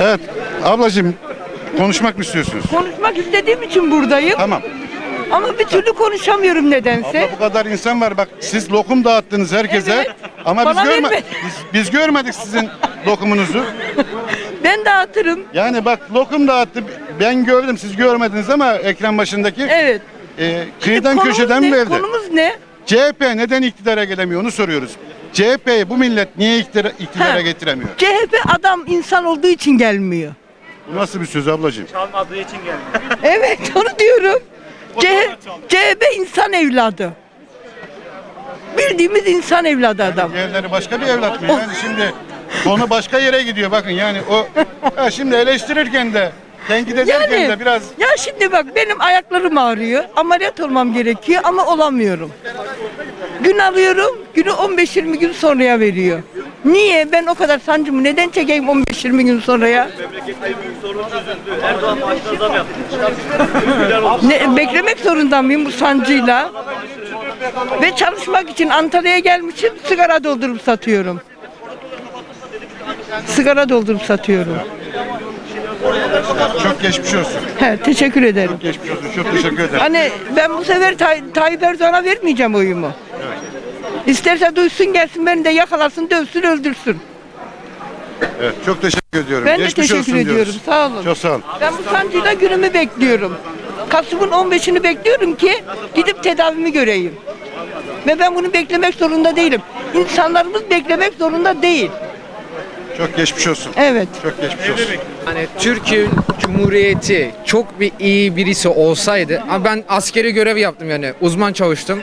Evet. Ablacığım konuşmak mı istiyorsunuz? Konuşmak istediğim için buradayım. Tamam. Ama bir türlü konuşamıyorum nedense. Abla bu kadar insan var. Bak siz lokum dağıttınız herkese. Evet. Ama biz Bana görme biz, biz görmedik sizin lokumunuzu. Ben dağıtırım. Yani bak lokum dağıttı. Ben gördüm siz görmediniz ama ekran başındaki. Evet. Ee, kıyıdan Konumuz köşeden ne? verdi. Konumuz ne? CHP neden iktidara gelemiyor onu soruyoruz. CHP'yi bu millet niye iktidara, iktidara Ha. getiremiyor? CHP adam insan olduğu için gelmiyor. Bu nasıl bir söz ablacığım? Çalmadığı için geldi. Evet onu diyorum. CH CHP insan evladı. Bildiğimiz insan evladı adam. Diğerleri başka bir evlat mı? Yani şimdi konu başka yere gidiyor bakın yani o ha şimdi eleştirirken de tenkit ederken Yani de biraz ya şimdi bak benim ayaklarım ağrıyor. Ameliyat olmam gerekiyor ama olamıyorum. Gün alıyorum. Günü 15-20 gün sonraya veriyor. Niye? Ben o kadar sancımı neden çekeyim 15-20 gün sonraya? Erdoğan maaşına zam yaptı. Ne, beklemek zorunda mıyım bu sancıyla? Ve çalışmak için Antalya'ya gelmişim sigara doldurup satıyorum. Sigara doldurup satıyorum. çok geçmiş olsun. He, teşekkür ederim. Geçmiş olsun. Çok teşekkür ederim. Hani ben bu sefer Tay Tayyip Erdoğan'a vermeyeceğim oyumu. İsterse duysun gelsin beni de yakalasın, dövsün, öldürsün. Evet, çok teşekkür ediyorum. Ben de Geçmiş teşekkür olsun ediyorum. diyoruz. Sağ olun. Çok sağ olun. Ben bu sancıyla günümü bekliyorum. Kasım'ın 15'ini bekliyorum ki gidip tedavimi göreyim. Ve ben bunu beklemek zorunda değilim. İnsanlarımız beklemek zorunda değil. Çok geçmiş olsun. Evet. Çok geçmiş olsun. Hani Türkiye Cumhuriyeti çok bir iyi birisi olsaydı ama ben askeri görev yaptım yani uzman çavuştum.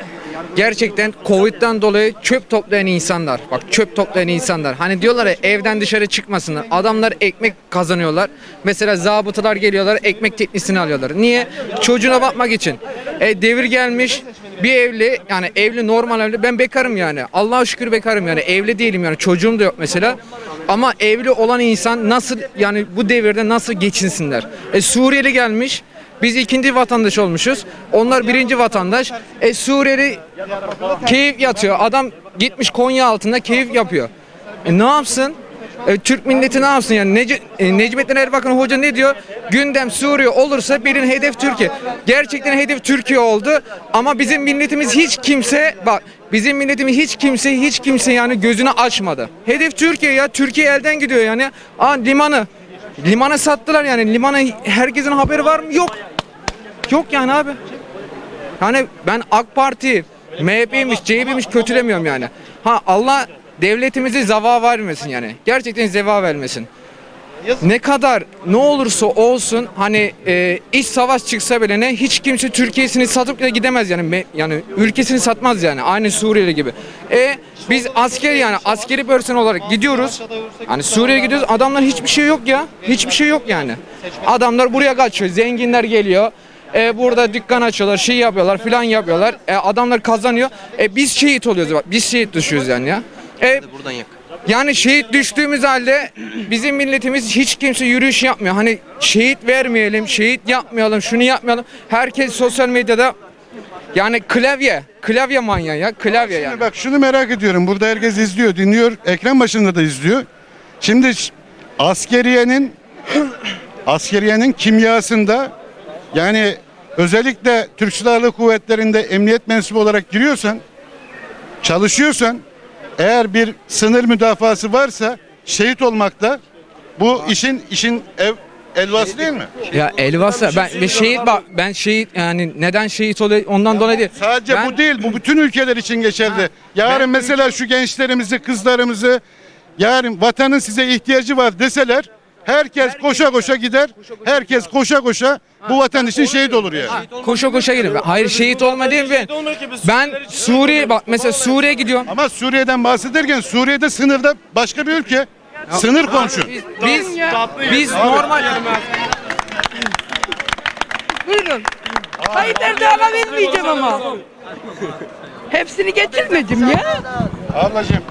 Gerçekten Covid'den dolayı çöp toplayan insanlar. Bak çöp toplayan insanlar. Hani diyorlar ya evden dışarı çıkmasınlar. Adamlar ekmek kazanıyorlar. Mesela zabıtalar geliyorlar ekmek teknisini alıyorlar. Niye? Çocuğuna bakmak için. E, devir gelmiş. Bir evli yani evli normal evli. Ben bekarım yani. Allah'a şükür bekarım yani. Evli değilim yani. Çocuğum da yok mesela. Ama evli olan insan nasıl yani bu devirde nasıl geçinsinler? E, Suriyeli gelmiş. Biz ikinci vatandaş olmuşuz. Onlar birinci vatandaş. E Suriyeli keyif yatıyor. Adam gitmiş Konya altında keyif yapıyor. E ne yapsın? E, Türk milleti ne yapsın yani? Nece, e, Necmettin Erbakan Hoca ne diyor? Gündem Suriye olursa birin hedef Türkiye. Gerçekten hedef Türkiye oldu ama bizim milletimiz hiç kimse bak bizim milletimiz hiç kimse hiç kimse yani gözünü açmadı. Hedef Türkiye ya. Türkiye elden gidiyor yani. Aa limanı limanı sattılar yani. Limanı herkesin haberi var mı? Yok. Yok yani abi. Hani ben AK Parti, MHP'ymiş, CHP'ymiş kötülemiyorum yani. Ha Allah devletimizi zeva vermesin yani. Gerçekten zeva vermesin. Ne kadar ne olursa olsun hani e, iç savaş çıksa bile ne hiç kimse Türkiye'sini satıp da gidemez yani Me- yani ülkesini satmaz yani aynı Suriyeli gibi. E biz asker yani askeri person olarak gidiyoruz. Hani Suriye'ye gidiyoruz adamlar hiçbir şey yok ya. Hiçbir şey yok yani. Adamlar buraya kaçıyor. Zenginler geliyor. E, burada dükkan açıyorlar, şey yapıyorlar, filan yapıyorlar. E, adamlar kazanıyor. E, biz şehit oluyoruz bak. Biz şehit düşüyoruz yani ya. E, Buradan yak. yani şehit düştüğümüz halde bizim milletimiz hiç kimse yürüyüş yapmıyor. Hani şehit vermeyelim, şehit yapmayalım, şunu yapmayalım. Herkes sosyal medyada yani klavye, klavye manyağı ya, klavye yani. Şimdi bak şunu merak ediyorum. Burada herkes izliyor, dinliyor. Ekran başında da izliyor. Şimdi ş- askeriyenin askeriyenin kimyasında yani özellikle Türk Silahlı Kuvvetleri'nde emniyet mensubu olarak giriyorsan çalışıyorsan eğer bir sınır müdafası varsa şehit olmakta bu işin işin ev elvası değil mi? Ya Elvasa ben bir şehit bak ben şehit yani neden şehit oluyor ondan dolayı değil. Sadece Ben- bu değil, bu bütün ülkeler için geçerli. Yarın ben- mesela şu gençlerimizi, kızlarımızı, yarın vatanın size ihtiyacı var deseler, herkes koşa koşa gider, herkes koşa koşa bu vatan için şehit olur yani. Koşa koşa girin. Hayır şehit olma değil mi? Ben Suriye bak mesela Suriye gidiyorum. Ama Suriye'den bahsederken Suriye'de sınırda başka bir ülke. Sınır komşu. Biz biz, biz normal Buyurun. Tayyip Erdoğan'a vermeyeceğim ama. Hepsini getirmedim ya. Ablacığım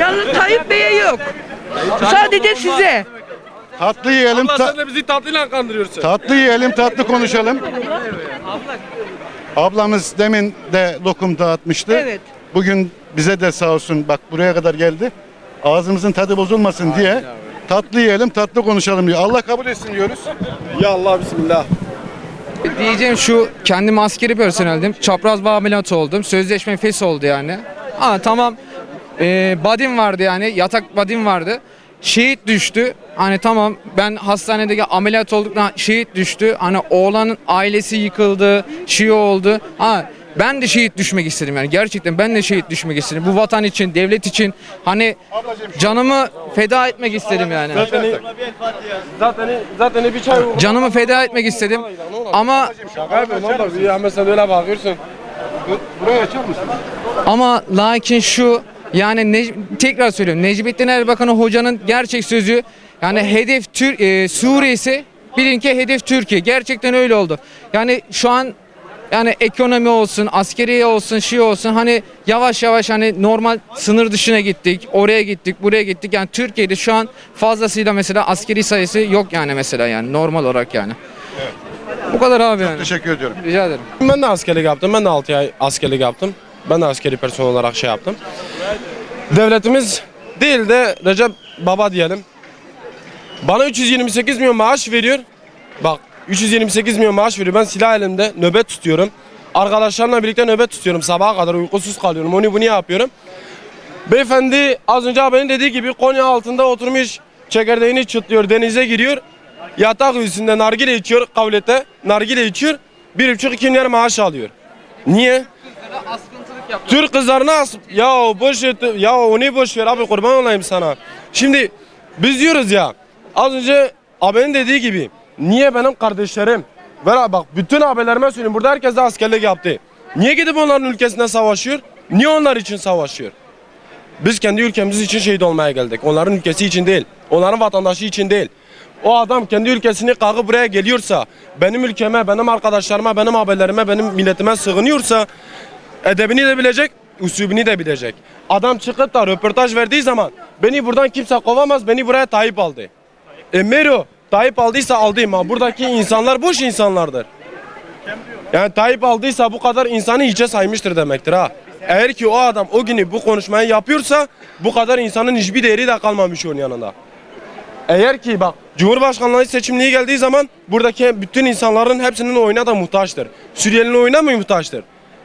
Yalnız Tayyip Bey'e yok. Sadece size. tatlı yiyelim, Allah ta- sen de bizi tatlıyla kandırıyorsun. tatlı yiyelim, tatlı konuşalım. Ablamız demin de lokum dağıtmıştı. Evet. Bugün bize de sağ olsun bak buraya kadar geldi. ağzımızın tadı bozulmasın diye tatlı yiyelim, tatlı konuşalım diyor. Allah kabul etsin diyoruz. Ya Allah bismillah. Diyeceğim şu kendim askeri personeldim. Çapraz bağ ameliyatı oldum. Sözleşme fes oldu yani. Ha tamam. Ee, badim vardı yani. Yatak badim vardı. Şehit düştü. Hani tamam ben hastanedeki ameliyat olduktan şehit düştü. Hani oğlanın ailesi yıkıldı. Şey oldu. Ha ben de şehit düşmek istedim yani gerçekten ben de şehit düşmek istedim. Bu vatan için, devlet için hani canımı feda etmek istedim yani. Zaten zaten zaten bir çay Canımı feda etmek istedim. Ama Şaka oğlum ya mesela öyle bakıyorsun. Buraya açar mısın? Ama lakin şu yani Nec- tekrar söylüyorum Necmettin Erbakan'ı hocanın gerçek sözü yani hedef Tür e, Suriye ise bilin ki hedef Türkiye. Gerçekten öyle oldu. Yani şu an yani ekonomi olsun, askeriye olsun, şey olsun hani yavaş yavaş hani normal sınır dışına gittik. Oraya gittik, buraya gittik. Yani Türkiye'de şu an fazlasıyla mesela askeri sayısı yok yani mesela yani normal olarak yani. Bu kadar abi yani. Teşekkür ediyorum. Rica ederim. Ben de askerlik yaptım. Ben de 6 ay askerlik yaptım. Ben de askeri personel olarak şey yaptım. Devletimiz değil de Recep Baba diyelim. Bana 328 milyon maaş veriyor. Bak 328 milyon maaş veriyor. Ben silah elimde nöbet tutuyorum. Arkadaşlarımla birlikte nöbet tutuyorum. Sabaha kadar uykusuz kalıyorum. Onu bunu yapıyorum. Beyefendi az önce abinin dediği gibi Konya altında oturmuş çekirdeğini çıtlıyor denize giriyor. Yatak üstünde nargile içiyor kavlete. Nargile içiyor. Bir buçuk iki milyar maaş alıyor. Niye? Türk kızlarına as ya boş ver, ya onu boş ver abi kurban olayım sana. Şimdi biz diyoruz ya az önce abinin dediği gibi niye benim kardeşlerim ver bak bütün abilerime söyleyeyim burada herkes de askerlik yaptı. Niye gidip onların ülkesinde savaşıyor? Niye onlar için savaşıyor? Biz kendi ülkemiz için şehit olmaya geldik. Onların ülkesi için değil. Onların vatandaşı için değil. O adam kendi ülkesini kalkıp buraya geliyorsa, benim ülkeme, benim arkadaşlarıma, benim abilerime, benim milletime sığınıyorsa edebini de bilecek, usulünü de bilecek. Adam çıkıp da röportaj verdiği zaman beni buradan kimse kovamaz, beni buraya Tayyip aldı. E Mero, Tayyip aldıysa aldıyım ha. Buradaki insanlar boş insanlardır. Yani Tayyip aldıysa bu kadar insanı hiçe saymıştır demektir ha. Eğer ki o adam o günü bu konuşmayı yapıyorsa bu kadar insanın hiçbir değeri de kalmamış onun yanında. Eğer ki bak Cumhurbaşkanlığı seçimliği geldiği zaman buradaki bütün insanların hepsinin oyuna da muhtaçtır. Suriyelinin oyuna mı muhtaçtır?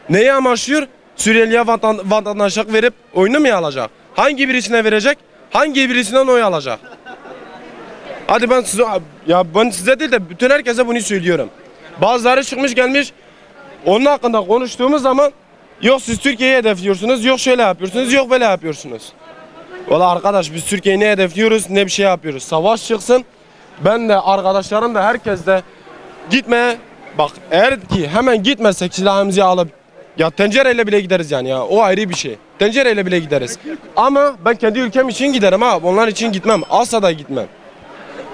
Neyi amaçlıyor? Suriyeliye vatan, vatandaşlık verip oyunu mu alacak? Hangi birisine verecek? Hangi birisinden oy alacak? Hadi ben size ya ben size değil de bütün herkese bunu söylüyorum. Bazıları çıkmış gelmiş onun hakkında konuştuğumuz zaman yok siz Türkiye'yi hedefliyorsunuz, yok şöyle yapıyorsunuz, yok böyle yapıyorsunuz. Valla arkadaş biz Türkiye'yi ne hedefliyoruz ne bir şey yapıyoruz. Savaş çıksın. Ben de arkadaşlarım da herkes de gitmeye bak eğer ki hemen gitmezsek silahımızı alıp ya tencereyle bile gideriz yani ya o ayrı bir şey. Tencereyle bile gideriz. Ama ben kendi ülkem için giderim ha. Onlar için gitmem. Asla da gitmem.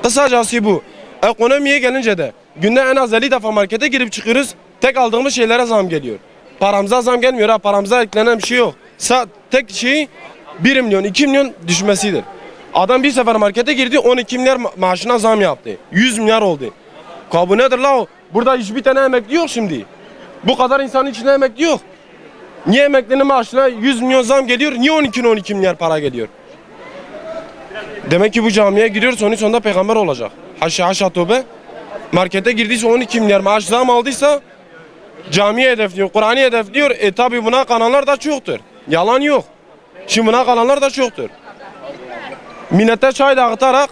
Kısacası bu. Ekonomiye gelince de günde en az 50 defa markete girip çıkıyoruz. Tek aldığımız şeylere zam geliyor. Paramıza zam gelmiyor ha. Paramıza eklenen bir şey yok. Sa tek şey 1 milyon 2 milyon düşmesidir. Adam bir sefer markete girdi 12 milyar ma- maaşına zam yaptı. 100 milyar oldu. Kabı nedir la o? Burada hiçbir tane emekli yok şimdi. Bu kadar insanın içinde emekli yok. Niye emeklinin maaşına 100 milyon zam geliyor? Niye 12 12 milyar para geliyor? Demek ki bu camiye giriyor sonuç sonunda peygamber olacak. Haşa haşa tövbe. Markete girdiyse 12 milyar maaş zam aldıysa camiye hedefliyor, Kur'an'ı hedefliyor. E tabi buna kananlar da çoktur. Yalan yok. Şimdi buna kalanlar da çoktur. Millete çay dağıtarak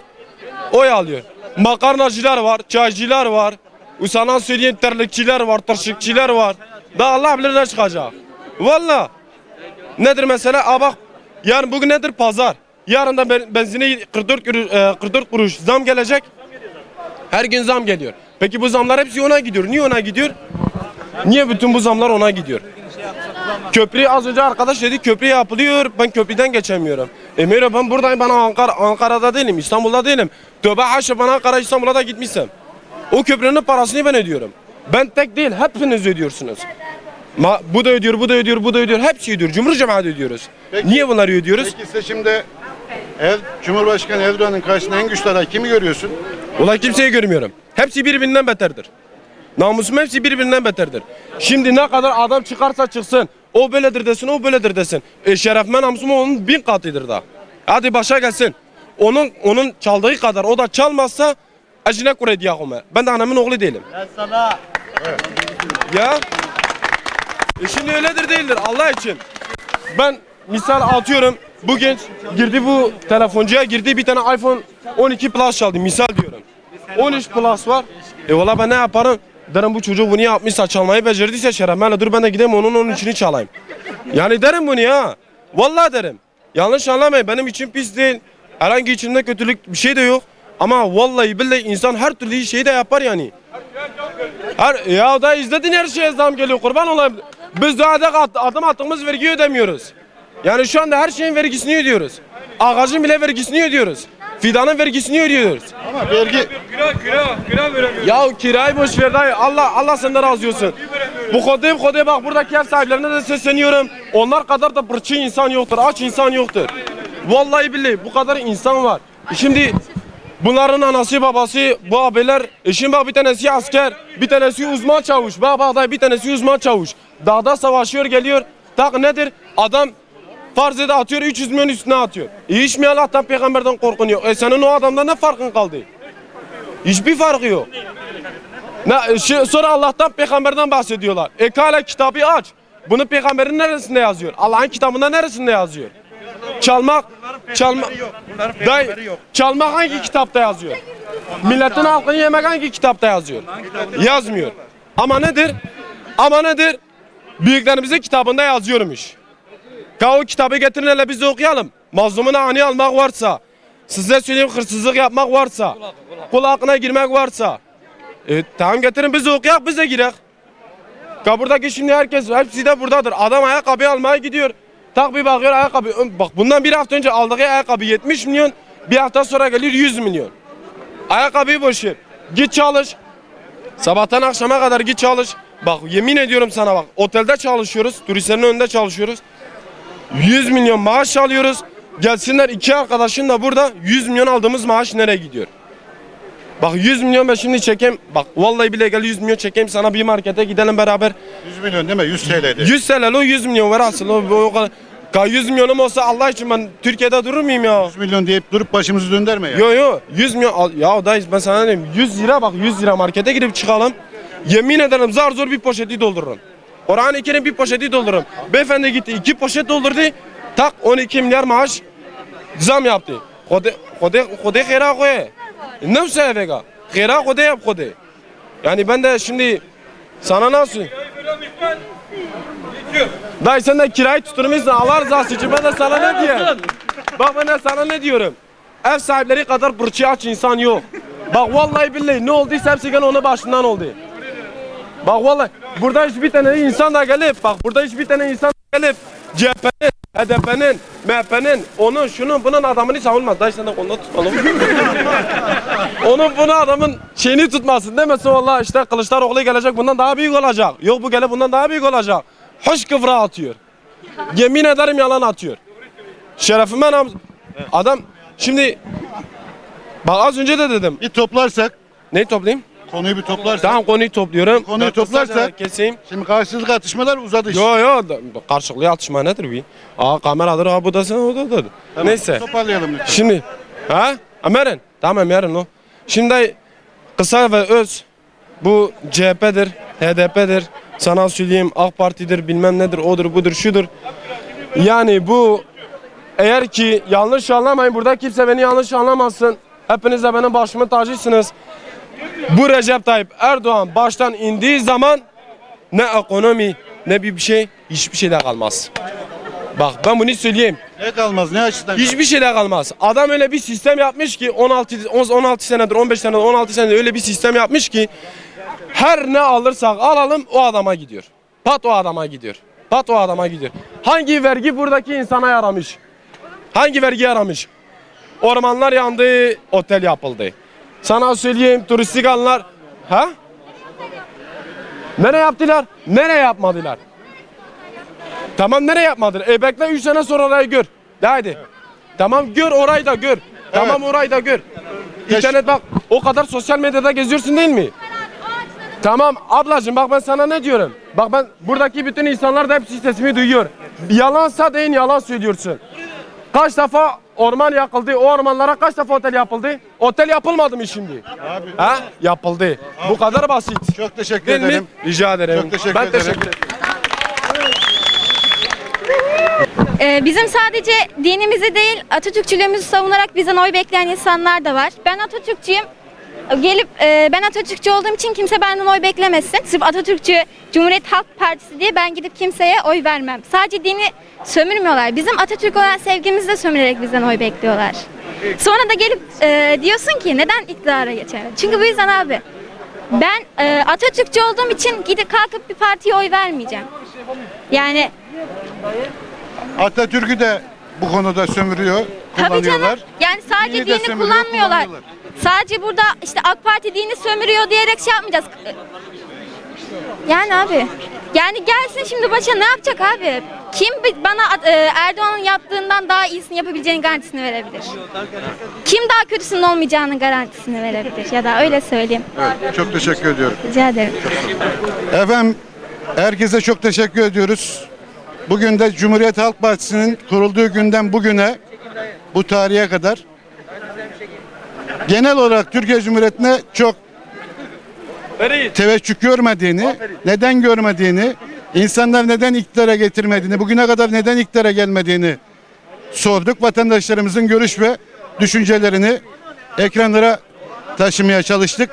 oy alıyor. Makarnacılar var, çaycılar var. Usanan söyleyen terlikçiler var, tırşıkçılar var. Da Allah bilir ne çıkacak. Valla. Nedir mesela? Aa bak yarın bugün nedir? Pazar. Yarın da ben- benzine 44 kuruş, e, 44 kuruş zam gelecek. Her gün zam geliyor. Peki bu zamlar hepsi ona gidiyor. Niye ona gidiyor? Niye bütün bu zamlar ona gidiyor? Köprü az önce arkadaş dedi köprü yapılıyor ben köprüden geçemiyorum. Emir ben buradayım ben Ankara, Ankara'da değilim İstanbul'da değilim. Tövbe haşa ben Ankara İstanbul'a da gitmişsem. O köprünün parasını ben ödüyorum. Ben tek değil hepiniz ödüyorsunuz. Ma, bu da ödüyor, bu da ödüyor, bu da ödüyor. Hepsi ödüyor. Cumhur cemaati ödüyoruz. Peki- Niye bunları ödüyoruz? Peki seçimde ev, Cumhurbaşkanı Erdoğan'ın karşısında en güçlü aday kimi görüyorsun? Ulan kimseyi görmüyorum. Hepsi birbirinden beterdir. Namusum hepsi birbirinden beterdir. Şimdi ne kadar adam çıkarsa çıksın. O böyledir desin, o böyledir desin. E şerefime namusum onun bin katıdır da. Hadi başa gelsin. Onun onun çaldığı kadar o da çalmazsa acine kure diyakome. Ben de annemin oğlu değilim. Ben sana. Ya. E şimdi öyledir değildir Allah için. Ben misal atıyorum bu genç girdi bu telefoncuya girdi bir tane iPhone 12 Plus çaldı misal diyorum. 13 Plus var. E valla ben ne yaparım? Derim bu çocuk bunu yapmışsa çalmayı becerdiyse şereflerle dur ben de gideyim onun onun içini çalayım. Yani derim bunu ya. Vallahi derim. Yanlış anlamayın benim için pis değil. Herhangi içinde kötülük bir şey de yok. Ama vallahi billahi insan her türlü şeyi de yapar yani. Her, ya da izledin her şeye zam geliyor kurban olayım. Biz daha da adım attığımız vergiyi ödemiyoruz. Yani şu anda her şeyin vergisini ödüyoruz. Ağacın bile vergisini ödüyoruz. Fidanın vergisini ödüyoruz. Ama vergi Ya kirayı boş ver dayı. Allah Allah senden razı olsun. Bu kodaya bu kodaya bak buradaki ev sahiplerine de sesleniyorum. Onlar kadar da bırçı insan yoktur. Aç insan yoktur. Vallahi billahi bu kadar insan var. Şimdi bunların anası babası bu abiler e şimdi bak bir tanesi asker bir tanesi uzman çavuş bak bak bir tanesi uzman çavuş dağda savaşıyor geliyor tak nedir adam farz ede atıyor 300 milyon üstüne atıyor e hiç mi Allah'tan peygamberden korkun yok e senin o adamdan ne farkın kaldı hiçbir farkı yok ne, şu- sonra Allah'tan peygamberden bahsediyorlar. E kale kitabı aç. Bunu peygamberin neresinde yazıyor? Allah'ın kitabında neresinde yazıyor? Çalmak, Bunların Dayı, çalmak hangi kitapta yazıyor? Milletin hakkını yemek hangi kitapta yazıyor? Yazmıyor. Ama nedir? Ama nedir? Büyüklerimizin kitabında yazıyormuş. Ka o kitabı getirin hele biz okuyalım. Mazlumun ani almak varsa, size söyleyeyim hırsızlık yapmak varsa, kul hakkına girmek varsa, e, tamam getirin biz okuyak biz de girek. Ka buradaki şimdi herkes hepsi de buradadır. Adam ayakkabı almaya gidiyor. Tak bir bakıyor ayakkabı. Bak bundan bir hafta önce aldığı ayakkabı 70 milyon. Bir hafta sonra geliyor 100 milyon. Ayakkabıyı boş ver. Git çalış. Sabahtan akşama kadar git çalış. Bak yemin ediyorum sana bak. Otelde çalışıyoruz. Turistlerin önünde çalışıyoruz. 100 milyon maaş alıyoruz. Gelsinler iki arkadaşın da burada 100 milyon aldığımız maaş nereye gidiyor? Bak 100 milyon ben şimdi çekeyim. Bak vallahi bile gel 100 milyon çekeyim sana bir markete gidelim beraber. 100 milyon değil mi? 100 TL'de. 100 TL o 100 milyon ver asıl o, o kadar. Ka 100 milyonum olsa Allah için ben Türkiye'de durur muyum ya? 100 milyon deyip durup başımızı döndürme ya. Yo yo 100 milyon al, ya dayı ben sana diyeyim 100 lira bak 100 lira markete girip çıkalım. Yemin ederim zar zor bir poşeti doldururum. Orhan ikinin bir poşeti doldururum. Beyefendi gitti iki poşet doldurdu. Tak 12 milyar maaş zam yaptı. Kode kode kode khera koy. Ne sevega? Khera kode yap kode. Yani ben de şimdi sana nasıl? Dayı sen de kirayı tutturmuşsun Allah rızası için ben de sana ne diyeyim? Bak ben de sana ne diyorum? Ev sahipleri kadar bırçı aç insan yok. Bak vallahi billahi ne olduysa hepsi gene onun başından oldu. Bak vallahi burada hiçbir tane insan da gelip bak burada hiçbir tane insan da gelip CHP'nin, HDP'nin, MHP'nin, onun, şunun, bunun adamını savunmaz. Dayı sen de konuda tutalım. onun bunu adamın şeyini tutmasın demesin vallahi işte Kılıçdaroğlu gelecek bundan daha büyük olacak. Yok bu gele bundan daha büyük olacak. Hoş kıvra atıyor. Yemin ederim yalan atıyor. Şerefime nam... Adam şimdi... Bak az önce de dedim. Bir toplarsak, Neyi toplayayım? konuyu bir toplarsak. Tamam konuyu topluyorum. Konuyu kısaca toplarsak- Keseyim. Şimdi karşılıklı atışmalar uzadı iş. Yo yo da- karşılıklı atışma nedir bir? Aa kameradır aa bu da sen o da da. Tamam, Neyse. Toparlayalım lütfen. Şimdi ha? Ömer'in. Tamam yarın o. Şimdi kısa ve öz bu CHP'dir, HDP'dir. Sana söyleyeyim AK Parti'dir, bilmem nedir, odur, budur, şudur. Yani bu eğer ki yanlış anlamayın burada kimse beni yanlış anlamasın. Hepiniz de benim başımın tacısınız. Bu Recep Tayyip Erdoğan baştan indiği zaman ne ekonomi ne bir şey hiçbir şey de kalmaz. Bak ben bunu söyleyeyim. Ne kalmaz ne açıdan? Hiçbir şey de kalmaz. Adam öyle bir sistem yapmış ki 16 16 senedir 15 senedir 16 senedir öyle bir sistem yapmış ki her ne alırsak alalım o adama gidiyor. Pat o adama gidiyor. Pat o adama gidiyor. Hangi vergi buradaki insana yaramış? Hangi vergi yaramış? Ormanlar yandı, otel yapıldı. Sana söyleyeyim turistik alanlar. Ha? Nereye yaptılar? Nereye yapmadılar? Tamam nereye yapmadılar? E bekle 3 sene sonra orayı gör. De hadi. Tamam gör orayı da gör. Tamam orayı da gör. İnternet bak o kadar sosyal medyada geziyorsun değil mi? Tamam ablacığım bak ben sana ne diyorum. Bak ben buradaki bütün insanlar da hepsi sesimi duyuyor. Yalansa deyin yalan söylüyorsun. Kaç defa orman yakıldı? O ormanlara kaç defa otel yapıldı? Otel yapılmadı mı şimdi? Ha? Yapıldı. Bu kadar basit. Çok teşekkür Değil mi? ederim. Rica ederim. Çok teşekkür ben ederim. teşekkür ederim. Ee, bizim sadece dinimizi değil Atatürkçülüğümüzü savunarak bizden oy bekleyen insanlar da var. Ben Atatürkçüyüm. Gelip e, ben Atatürkçü olduğum için kimse benden oy beklemesin. Sırf Atatürkçü Cumhuriyet Halk Partisi diye ben gidip kimseye oy vermem. Sadece dini sömürmüyorlar. Bizim Atatürk olan sevgimizi de sömürerek bizden oy bekliyorlar. Sonra da gelip e, diyorsun ki neden iktidara geçer? Çünkü bu yüzden abi. Ben e, Atatürkçü olduğum için gidip kalkıp bir partiye oy vermeyeceğim. Yani Atatürk'ü de bu konuda sömürüyor, Tabii kullanıyorlar. canım. Yani sadece Dini de dini, sömürüyor, kullanmıyorlar. kullanıyorlar. Sadece burada işte AK Parti dini sömürüyor diyerek şey yapmayacağız. Yani abi. Yani gelsin şimdi başa ne yapacak abi? Kim bi- bana e, Erdoğan'ın yaptığından daha iyisini yapabileceğinin garantisini verebilir? Kim daha kötüsünün olmayacağının garantisini verebilir? Ya da öyle söyleyeyim. Evet, çok teşekkür ediyorum. Rica ederim. Efendim herkese çok teşekkür ediyoruz. Bugün de Cumhuriyet Halk Partisi'nin kurulduğu günden bugüne bu tarihe kadar genel olarak Türkiye Cumhuriyeti'ne çok teveccüh görmediğini, neden görmediğini, insanlar neden iktidara getirmediğini, bugüne kadar neden iktidara gelmediğini sorduk. Vatandaşlarımızın görüş ve düşüncelerini ekranlara taşımaya çalıştık.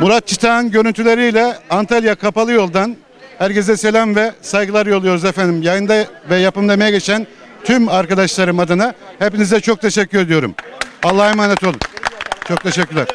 Murat Çıtağ'ın görüntüleriyle Antalya Kapalı Yol'dan herkese selam ve saygılar yolluyoruz efendim. Yayında ve yapımda emeği geçen tüm arkadaşlarım adına hepinize çok teşekkür ediyorum. Allah'a emanet olun. Çok teşekkürler.